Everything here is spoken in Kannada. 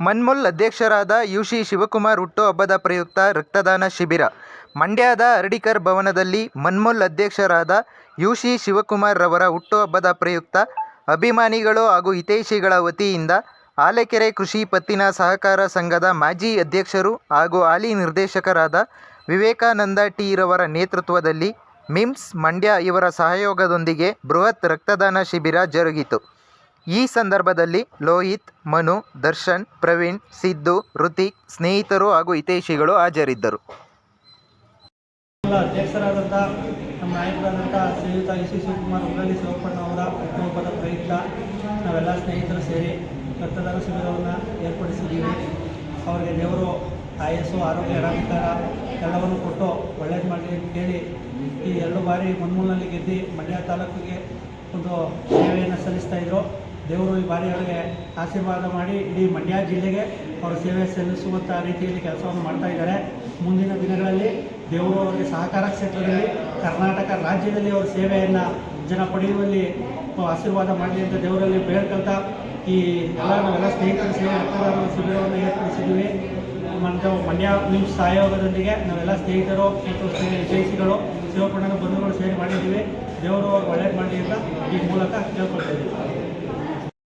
ಮನ್ಮುಲ್ ಅಧ್ಯಕ್ಷರಾದ ಯುಶಿ ಶಿವಕುಮಾರ್ ಹುಟ್ಟುಹಬ್ಬದ ಪ್ರಯುಕ್ತ ರಕ್ತದಾನ ಶಿಬಿರ. ಮಂಡ್ಯದ ಅರಡಿಕರ್ ಭವನದಲ್ಲಿ ಮನ್ಮುಲ್ ಅಧ್ಯಕ್ಷರಾದ ಯುಶಿ ಶಿವಕುಮಾರ್ ರವರ ಹುಟ್ಟುಹಬ್ಬದ ಪ್ರಯುಕ್ತ ಅಭಿಮಾನಿಗಳು ಹಾಗೂ ಹಿತೈಷಿಗಳ ವತಿಯಿಂದ ಆಲೆಕೆರೆ ಕೃಷಿ ಪತ್ತಿನ ಸಹಕಾರ ಸಂಘದ ಮಾಜಿ ಅಧ್ಯಕ್ಷರು ಹಾಗೂ ಹಾಲಿ ನಿರ್ದೇಶಕರಾದ ವಿವೇಕಾನಂದ ಟಿ ರವರ ನೇತೃತ್ವದಲ್ಲಿ ಮಿಮ್ಸ್ ಮಂಡ್ಯ ಇವರ ಸಹಯೋಗದೊಂದಿಗೆ ಬೃಹತ್ ರಕ್ತದಾನ ಶಿಬಿರ ಜರುಗಿತು. ಈ ಸಂದರ್ಭದಲ್ಲಿ ಲೋಹಿತ್, ಮನು, ದರ್ಶನ್, ಪ್ರವೀಣ್, ಸಿದ್ದು ಋತಿಕ್ ಸ್ನೇಹಿತರು ಹಾಗೂ ಹಿತೈಷಿಗಳು ಹಾಜರಿದ್ದರು. ಅಧ್ಯಕ್ಷರಾದಂಥ ನಮ್ಮ ನಾಯಕರಾದಂಥ ಶ್ರೀಯುತ ಎಸ್ ಸಿ ಶಿವಕುಮಾರ್ ಉಗ್ರಳ್ಳಿ ಶಿವಪ್ಪಣ್ಣ ಅವರ ಹುಟ್ಟುಹಬ್ಬದ ಪ್ರಯುಕ್ತ. ನಾವೆಲ್ಲ ಸ್ನೇಹಿತರು ಸೇರಿ ರಕ್ತದಾನ ಶಿಬಿರವನ್ನು ಏರ್ಪಡಿಸಿದ್ದೀವಿ. ಅವರಿಗೆ ದೇವರು ಆಯಸ್ಸು, ಆರೋಗ್ಯ ಆರಾಮಿಕಾರ ಎಲ್ಲವನ್ನು ಕೊಟ್ಟು ಒಳ್ಳೇದು ಮಾಡಲಿ ಕೇಳಿ ಈ ಎರಡು ಬಾರಿ ಮುನ್ಮೂಲಿನಲ್ಲಿ ಗೆದ್ದು ಮಂಡ್ಯ ತಾಲೂಕಿಗೆ ಒಂದು ಸೇವೆಯನ್ನು ಸಲ್ಲಿಸ್ತಾ ಇದ್ರು. ದೇವರು ಈ ಬಾರಿ ಅವರಿಗೆ ಆಶೀರ್ವಾದ ಮಾಡಿ ಇಡೀ ಮಂಡ್ಯ ಜಿಲ್ಲೆಗೆ ಅವರು ಸೇವೆ ಸಲ್ಲಿಸುವಂಥ ರೀತಿಯಲ್ಲಿ ಕೆಲಸವನ್ನು ಮಾಡ್ತಾ ಇದ್ದಾರೆ. ಮುಂದಿನ ದಿನಗಳಲ್ಲಿ ದೇವರು ಅವರಿಗೆ ಸಹಕಾರ ಕ್ಷೇತ್ರದಲ್ಲಿ, ಕರ್ನಾಟಕ ರಾಜ್ಯದಲ್ಲಿ ಅವರ ಸೇವೆಯನ್ನು ಜನ ಪಡೆಯುವಲ್ಲಿ ಆಶೀರ್ವಾದ ಮಾಡಲಿ ಅಂತ ದೇವರಲ್ಲಿ ಬೇಡ್ಕೊಳ್ತಾ ಈ ಎಲ್ಲ ನಾವೆಲ್ಲ ಸ್ನೇಹಿತರ ಸೇವೆ ರಕ್ತದಾನ ಶಿಬಿರವನ್ನು ಏರ್ಪಡಿಸಿದ್ದೀವಿ. ಮತ್ತು ಮಂಡ್ಯ ನಿಮ್ಮ ಸಹಯೋಗದೊಂದಿಗೆ ನಾವೆಲ್ಲ ಸ್ನೇಹಿತರು ಮತ್ತು ಜೈಸಿಗಳು ಶಿವಪಣ್ಣನ ಬಂಧುಗಳು ಸೇರಿ ಮಾಡಿದ್ದೀವಿ. ದೇವರು ಒಳ್ಳೇದು ಮಾಡಲಿ ಅಂತ ಈ ಮೂಲಕ ಕೇಳ್ಕೊಳ್ತಾ ಇದ್ದೀವಿ.